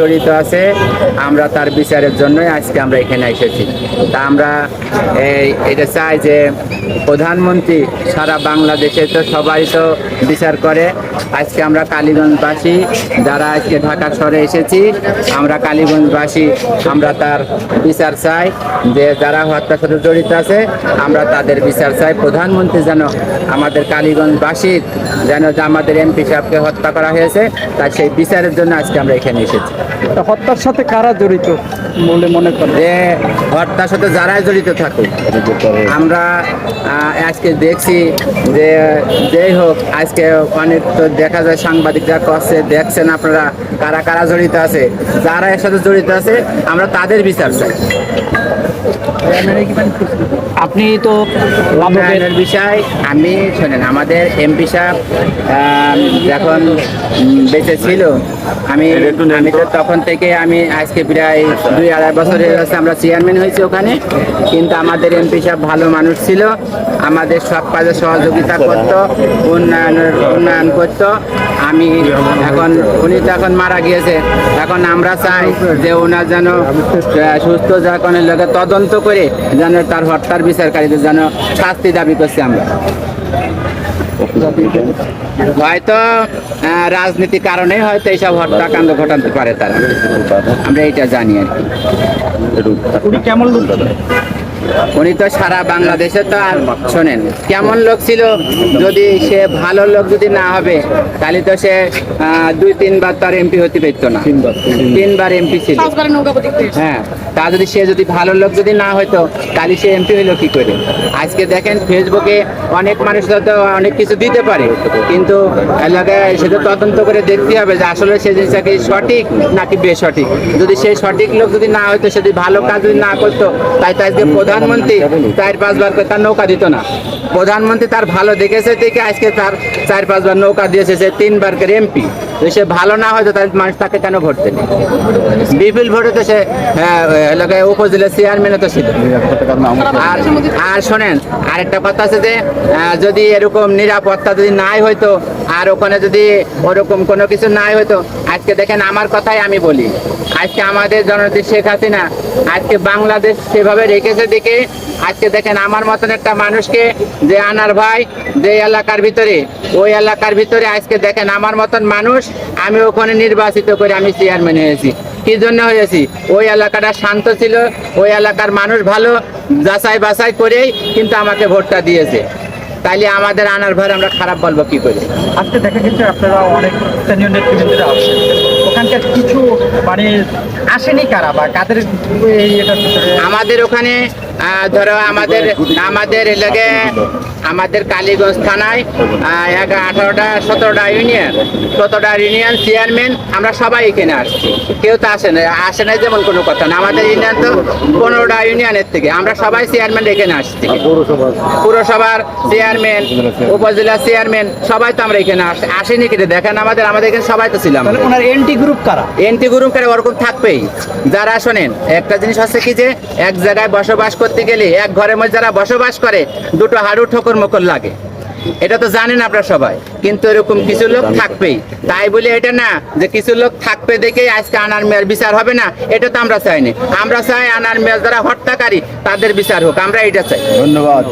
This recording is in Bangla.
জড়িত আছে, আমরা তার বিচারের জন্যই আজকে আমরা এখানে এসেছি। তা আমরা এই, এটা চাই যে প্রধানমন্ত্রী সারা বাংলাদেশে তো সবাই তো বিচার করে। আজকে আমরা কালীগঞ্জবাসী যারা আজকে ঢাকা শহরে এসেছি, আমরা কালীগঞ্জবাসী, আমরা তার বিচার চাই যে যারা হত্যার সাথে জড়িত আছে, আমরা তাদের বিচার চাই। প্রধানমন্ত্রী যেন আমাদের কালীগঞ্জবাসীর যেন যে আমাদের এমপি সাহেবকে হত্যা করা হয়েছে, তার সেই বিচারের জন্য আজকে আমরা এখানে এসেছি। হত্যার সাথে কারা জড়িত বলে মনে করেন? যে হত্যার সাথে যারাই জড়িত থাকুক আমরা আজকে দেখছি যে যেই হোক আজকে অনেক তো দেখা যায় সাংবাদিকরা করছে দেখছেন আপনারা কারা কারা জড়িত আছে। যারা এর সাথে জড়িত আছে আমরা তাদের বিচার চাই। আপনি তো লাভের উন্নয়নের বিষয় আমি শোনেন আমাদের এমপি সাহেব আহ, যখন বেঁচে ছিল আমি আমি তো। তখন থেকে আমি আজকে প্রায় দুই আড়াই বছরের কাছে আমরা চেয়ারম্যান হয়েছি ওখানে। কিন্তু আমাদের এমপি সাহেব ভালো মানুষ ছিল। আমাদের সব কাজে সহযোগিতা করতো উন্নয়নের উন্নয়ন করতো। আমি এখন উনি তো এখন মারা গিয়েছে। এখন আমরা চাই যে ওনার যেন সুস্থ যখন লোকে তদন্ত করে যেন তার হত্যার বিচারকারীদের যেন শাস্তি দাবি করছি আমরা। হয়তো আহ, রাজনীতি কারণে হয়তো এইসব হত্যাকাণ্ড ঘটাতে পারে তারা। আমরা এটা জানি আর কি। কেমন উনি তো সারা বাংলাদেশে তো আর শোনেন। কেমন লোক ছিল? যদি সে ভালো লোক যদি না হবে তাহলে তো সে দুই তিনবার তার এমপি হতে পারতো না। তিনবার। এমপি ছিল। হ্যাঁ তা যদি সে যদি ভালো লোক যদি না হতো তাহলে সে এমপি হইল কি করে? আজকে দেখেন ফেসবুকে অনেক মানুষ তো অনেক কিছু দিতে পারে কিন্তু এলাকায় সেটা তদন্ত করে দেখতে হবে যে আসলে সে জিনিসটা কি সঠিক নাকি বেসঠিক। যদি সেই সঠিক লোক যদি না হতো সে যদি ভালো কাজ যদি না করতো তাই তো আজকে প্রধানমন্ত্রী চার পাঁচবার করে তার নৌকা দিত না। প্রধানমন্ত্রী তার ভালো দেখেছে দেখে আজকে তার চার পাঁচবার নৌকা দিয়েছে সে তিনবার করে এমপি। সে ভালো না হয়তো তার মানুষ তাকে কেন ভোট দেবে? বিপুল ভোটে তো সে হ্যাঁ, উপজেলা চেয়ারম্যানও তো ছিল। আর আর শোনেন আরেকটা কথা আছে যে যদি এরকম নিরাপত্তা যদি নাই হয়তো আর ওখানে যদি ওরকম কোনো কিছু নাই হয়তো আজকে দেখেন আমার কথাই আমি বলি। আজকে আমাদের জননেত্রী শেখ হাসিনা আজকে বাংলাদেশ সেভাবে রেখেছে দেখে আজকে দেখেন আমার মতন একটা মানুষকে যে আনার ভাই যে এলাকার ভিতরে, ওই এলাকার ভিতরে আজকে দেখেন আমার মতন মানুষ, আমি ওখানে নির্বাচিত করে আমি চেয়ারম্যান হয়েছি। কি জন্য হয়েছি? ওই এলাকাটা শান্ত ছিল, ওই এলাকার মানুষ ভালো, যাচাই বাছাই করেই কিন্তু আমাকে ভোটটা দিয়েছে। তাইলে আমাদের আনার ভার আমরা খারাপ বলব কি করে? আজকে দেখা গেছে আপনারা অনেক স্থানীয় নেতৃবৃন্দরা ওখানকার কিছু মানে আসেনি কারা বা কাদের আমাদের ওখানে ধরো আমাদের আমাদের এলাকায় আমাদের কালীগঞ্জ থানায় এক আঠারোটা সতেরোটা ইউনিয়ন সতেরোটা ইউনিয়ন চেয়ারম্যান আমরা সবাই এখানে আসছি। কেউ তো আসে না আসে না যেমন কোনো কথা না। আমাদের ইউনিয়ন তো পনেরোটা ইউনিয়নের থেকে। আমরা সবাই চেয়ারম্যান এখানে আসছি। পুরসভার? চেয়ারম্যান উপজেলা চেয়ারম্যান সবাই তো আমরা এখানে আসি আসেনি কেটে দেখেন আমাদের আমাদের এখানে সবাই তো ছিলাম। তাহলে ওনার এনটি গ্রুপ কারা? এনটি গ্রুপ করে ওরকম থাকবেই। যারা শোনেন একটা জিনিস হচ্ছে কি যে এক জায়গায় বসবাস করতে গেলে এক ঘরের মধ্যে যারা বসবাস করে দুটো হাড়ু ঠোকর মকর লাগে। এটা তো জানেন আপনারা সবাই কিন্তু এরকম কিছু লোক থাকবেই। তাই বলে এটা না যে কিছু লোক থাকবে দেখে আজকে আনার মেয়ের বিচার হবে না এটা তো আমরা চাইনি। আমরা চাই আনার মেয়ের যারা হত্যাকারী তাদের বিচার হোক আমরা এটা চাই। ধন্যবাদ।